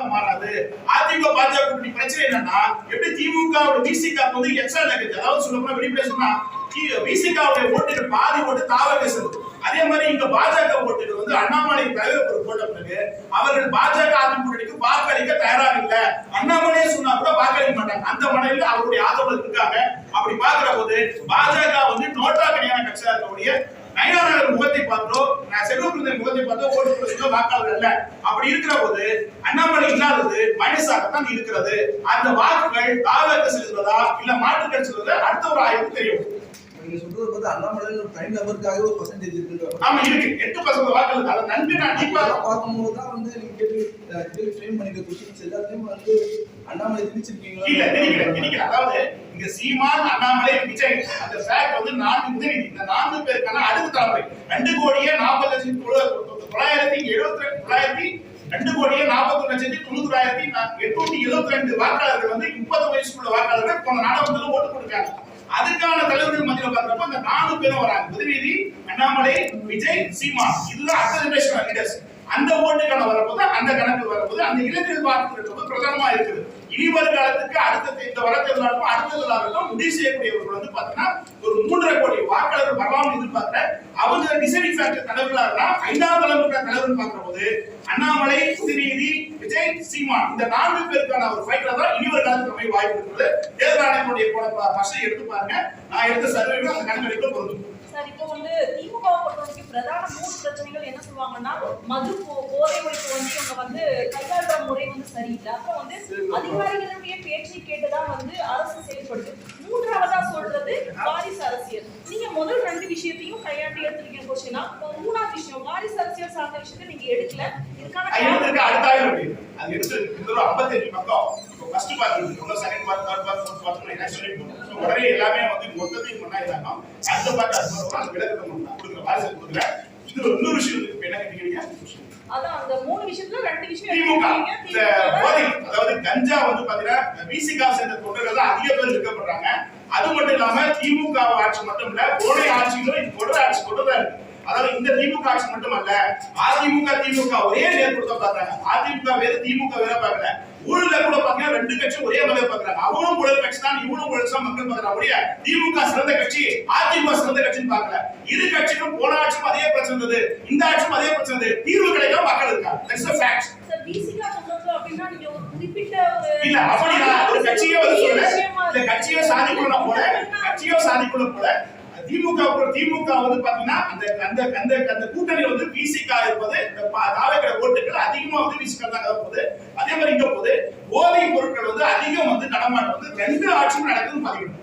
பாஜக மாறாது. அதிமுக பாஜக பிரச்சனை என்னன்னா எப்படி திமுக வந்து எக்ஸ்ட்ரா லெக்கேஜ் அதாவது சொல்ல போனா சொன்னா விசிகாவுடைய ஓட்டுகள் பாதி ஓட்டு தாவக செல்லும் அதே மாதிரி இங்க பாஜக ஓட்டுகள் வந்து அண்ணாமலை தலைவர் ஒரு போட்ட பிறகு அவர்கள் பாஜக அதிமுக வாக்களிக்க தயாராக இல்லை. அண்ணாமலையே சொன்னா கூட வாக்களிக்க மாட்டாங்க. அந்த மனையில் அவருடைய ஆதரவு இருக்காங்க. அப்படி பாக்குற போது பாஜக வந்து நோட்டா கனியான கட்சியா இருக்கக்கூடிய நயனார் முகத்தை பார்த்தோ நான் முகத்தை பார்த்தோ ஓட்டு போடுறதுக்கு வாக்காளர் அல்ல. அப்படி இருக்கிற போது அண்ணாமலை இல்லாதது மைனஸாகத்தான் இருக்கிறது. அந்த வாக்குகள் தாவக செல்கிறதா இல்ல மாற்றுக்கள் செல்வதா அடுத்த ஒரு ஆய்வு தெரியும். நீங்க சொல்றது பார்த்து அண்ணாமலை ஒரு தனி நபருக்காக ஒரு பர்சன்டேஜ் இருக்குன்னு ஆமா இருக்கு. எட்டு பர்சன்ட் வாக்குகள் அதை நன்றி நான் டீப்பா பார்க்கும்போது தான் வந்து நீங்க ஃப்ரேம் பண்ணிக்க கொஸ்டின்ஸ் எல்லாத்தையும் வந்து அண்ணாமலை திணிச்சிருக்கீங்களா? இல்ல திணிக்கல திணிக்கல. அதாவது இங்க சீமான் அண்ணாமலை விஜய் அந்த ஃபேக்ட் வந்து நான்கு உதவி இந்த நான்கு பேருக்கான அடுத்த தலைமுறை. ரெண்டு கோடியே நாற்பது தொண்ணூ- தொள்ளாயிரத்தி எழுபத்தி தொள்ளாயிரத்தி ரெண்டு கோடியே நாற்பத்தி லட்சத்தி தொண்ணூறாயிரத்தி எட்நூத்தி எழுபத்தி ரெண்டு வாக்காளர்கள் வந்து முப்பது வயசுக்குள்ள வாக்காளர்கள் போன நாடாளுமன்றத்தில் ஓட்டு கொடுக்காங்க அதுக்கான தலைவர்கள் மத்தியில் பாக்குறப்ப அந்த நாலு பேரும் வராங்க. உதவிதி அண்ணாமலை விஜய் சீமா. இதுதான் அடுத்த ஜெனரேஷன் லீடர்ஸ் அந்த ஓட்டுக்கான வரப்போது அந்த கணக்கு வரப்போது அந்த இளைஞர்கள் பார்க்கிறது பிரதானமா இருக்குது. இனி வருங்காலத்துக்கு அடுத்த இந்த வரத்தேர்தலாகட்டும் அடுத்ததாகட்டும் முடிவு செய்யக்கூடியவர்கள் வந்து பாத்தீங்கன்னா ஒரு மூன்றரை கோடி வாக்காளர் வரலாம்னு எதிர்பார்க்கிற அவங்க டிசைடிங் ஃபேக்டர் தலைவர்களா இருந்தா ஐந்தாவது தலைமுறை தலைவர் பார்க்கிற போது அண்ணாமலை உதயநிதி விஜய் சீமான் இந்த நான்கு பேருக்கான ஒரு ஃபைட்ல தான் இனி ஒரு காலத்துக்கு போய் வாய்ப்பு இருக்குது. தேர்தல் ஆணையத்தினுடைய போன பசங்க எடுத்து பாருங்க. நான் எடுத்த சர்வேல அந்த கணக்கெடுப்பு பொருந்தும். சார் இப்போ வந்து திமுக பொறுத்தவரைக்கும் பிரதான மூணு பிரச்சனைகள் என்ன சொல்லுவாங்கன்னா மது போதை ஒழிப்பு வந்து இவங்க வந்து கையாளுற முறை வந்து சரியில்லை. அப்புறம் வந்து அதிகாரிகளுடைய பேச்சை கேட்டுதான் வந்து அரசு செயல்படுது. மூன்றாவதா சொல்றது வாரிசு அரசியல். நீங்க முதல் ரெண்டு விஷயத்தையும் கையாண்டு எடுத்துருக்கீங்க கொஸ்டினா மூணாவது விஷயம் வாரிசு அரசியல் சார்ந்த விஷயத்தை நீங்க எடுக்கல. இதுக்கான அடுத்த. அது எடுத்து இந்த ஒரு 55 பக்கம். ஃபர்ஸ்ட் பார்ட் இருக்கு. Second part third part fourth part என்ன சொல்லி So, உடனே எல்லாமே வந்து மொத்தத்தையும் பண்ணா இதாகும் அடுத்த பார்ட் விளக்கத்தை கொடுக்குற வாரிசு இன்னொரு விஷயம் இருக்கு இப்ப என்ன கேட்டீங்க அதான் அந்த மூணு விஷயத்துல ரெண்டு விஷயம் திமுக. இந்த போதை அதாவது கஞ்சா வந்து பாத்தீங்கன்னா விசிகா சேர்ந்த தொண்டர்கள் தான் அதிக பேர் இருக்கப்படுறாங்க அது மட்டும் இல்லாம திமுக ஆட்சி மட்டும் இல்ல போதை ஆட்சியிலும் இது தொடர் ஆட்சி தொடர்தான் இருக்கு. அதாவது இந்த திமுக ஆட்சி மட்டும் அல்ல அதிமுக திமுக ஒரே பாக்குறாங்க அதிமுக வேற திமுக வேற பார்க்கல. ஊழல கூட ரெண்டு கட்சி ஒரே மாதிரி பாக்குறாங்க அவனும் ஊழல் கட்சி தான் இவனும் ஊழல் தான் மக்கள் பாக்குறாங்க திமுக சிறந்த கட்சி அதிமுக சிறந்த கட்சின்னு பார்க்கல. இரு கட்சிக்கும் போன ஆட்சியும் அதே பிரச்சனை இருந்தது. இந்த ஆட்சியும் அதே பிரச்சனை இருந்தது. தீர்வு கிடைக்காம மக்கள் இருக்காங்க. தட்ஸ் ஒரு இல்ல அப்படி நான் ஒரு கட்சியே வந்து சொல்ல விஷயமா இந்த கட்சியோ சாதிக்குள்ள போல. கட்சியோ சாதிக்குள்ள போல. திமுக திமுக வந்து பாத்தீங்கன்னா அந்த அந்த அந்த அந்த கூட்டணி வந்து விசிகா இருப்பது இந்த பா- ஓட்டுகள் அதிகமா வந்து விசிகா தான் போகுது. அதே மாதிரி இங்க போது போதை பொருட்கள் வந்து அதிகம் வந்து நடமாட்டம். வந்து ரெண்டு ஆட்சியும் நடக்குதுன்னு பாத்தீங்கன்னா.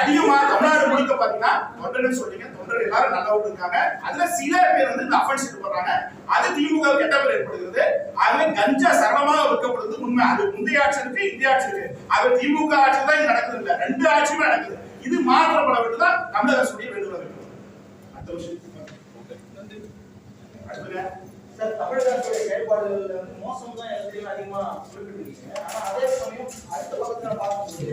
அதிகமா தமிழ்நாடு முழுக்க பாத்தீங்கன்னா தொண்டர்கள் சொல்றீங்க. தொண்டர்கள் எல்லாரும் நல்லவங்க இருக்காங்க அதுல சில பேர் வந்து இந்த அஃபென்ஸ் பண்றாங்க அது திமுக கெட்ட பேர் ஏற்படுகிறது? அது கஞ்சா சரளமாக விற்கப்படுறது உண்மை. அது முந்தைய ஆட்சி இருக்கு இந்திய ஆட்சி இருக்கு. அது திமுக ஆட்சி தான் இது நடக்குது இல்ல. ரெண்டு ஆட்சியுமே நடக்குது. இது மாற்றப்பட வேண்டியதுதான் தமிழக அரசுடைய வேண்டுகோள். அடுத்த விஷயம் அடுத்தது சார் தமிழக அரசுடைய செயல்பாடுகள் வந்து மோசம் தான் எல்லாத்தையும் அதிகமா குறிப்பிட்டிருக்கீங்க. ஆனா அதே சமயம் அடுத்த பக்கத்துல பார்க்கும்போது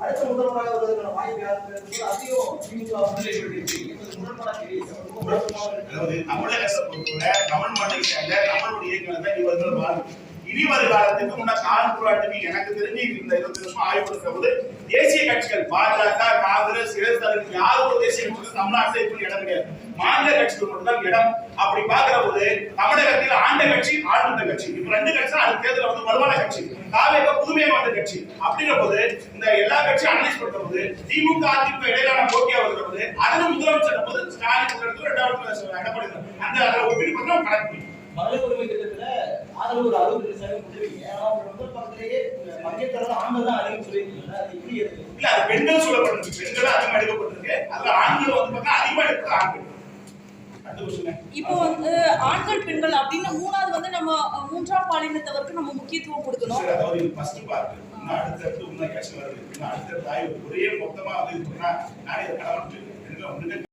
அடுத்த முதல்வராக வருவதற்கான வாய்ப்பு யாருக்கு? அதிகம் திமுக முன்னிலைப்படுத்திருக்கீங்க இது முரண்பாடா தெரியுது. தமிழக அரசை பொறுத்தவரை தமிழ் மண்ணை சேர்ந்த தமிழுடைய இயக்கம் தான் இவர்கள் வாழ்வு இனி வருகாலத்துக்கு முன்ன கால் போராட்டத்தில் எனக்கு தெரிஞ்சு இந்த இருபத்தி வருஷம் ஆய்வு கொடுக்கிற போது தேசிய கட்சிகள் பாஜக காங்கிரஸ் இடதுசாரிகள் யாரும் ஒரு தேசிய கட்சிகள் தமிழ்நாட்டில் இப்படி இடம் கிடையாது. மாநில கட்சிகள் மட்டும்தான் இடம். அப்படி பாக்குற போது தமிழகத்தில் ஆண்ட கட்சி ஆளுந்த கட்சி. இப்ப ரெண்டு கட்சி தான். அது தேர்தல் வந்து வலுவான கட்சி தாவேக புதுமையா வந்த கட்சி. அப்படிங்கிற போது இந்த எல்லா கட்சியும் அனலைஸ் பண்ற போது திமுக அதிமுக இடையிலான போட்டியா வருகிற போது அதில் முதலமைச்சர் போது ஸ்டாலின் முதலமைச்சர் இரண்டாவது எடப்பாடி அந்த அதை ஒப்பீடு பண்ணா கணக்கு. மகளிர் உரிமை திட்டத்துல ஆதரவு ஒரு அறுபது சதவீதம் கொடுத்துருக்கீங்க ஆனா உங்க முதல் பக்கத்திலேயே பங்கேற்கிறது ஆண்கள் தான் அதிகம் சொல்லியிருக்கீங்க. அது எப்படி இருக்கு? இல்ல அது பெண்கள் சொல்லப்பட்டிருக்கு. பெண்கள் அதிகமா எடுக்கப்பட்டிருக்கு. அதுல ஆண்கள் வந்து பார்த்தா அதிகமா எடுக்கிறது ஆண்கள். அடுத்த இப்போ வந்து ஆண்கள் பெண்கள் அப்படின்னு மூணாவது வந்து நம்ம மூன்றாம் பாலினத்தவருக்கு நம்ம முக்கியத்துவம் கொடுக்கணும். அதாவது ஃபர்ஸ்ட் பார்ட் அடுத்தடுத்து இன்னும் கட்சி வருது அடுத்தடுத்து ஆய்வு ஒரே மொத்தமா வந்து நானே இதை கடவுள்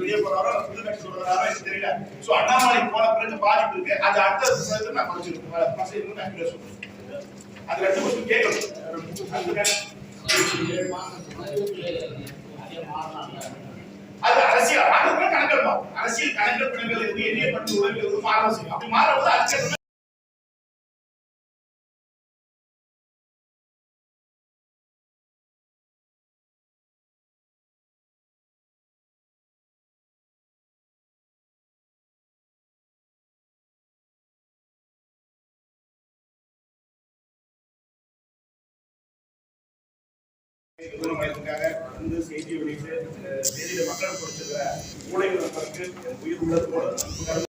வெளியே போறாரோ புது எனக்கு தெரியல. சோ அண்ணாமலை போன பிறகு பாதிப்பு இருக்கு. அது அடுத்த விஷயத்துல நான் குறைச்சிருக்கேன் பசங்க நான் சொல்றேன். அது ரெண்டு கொஸ்டின் கேட்கணும். அது அரசியல். மாற்றத்துல கணக்கெடுப்போம். அரசியல் கணக்கெடுப்பு என்ன எண்ணிய மாற அப்படி மாறும்போது அதுக்கு வந்து செய்தி வெளியிட்டு செய்தியில மக்கள் கொடுத்திருக்கிற ஊடக நண்பருக்கு என் உயிர் உள்ளதோடு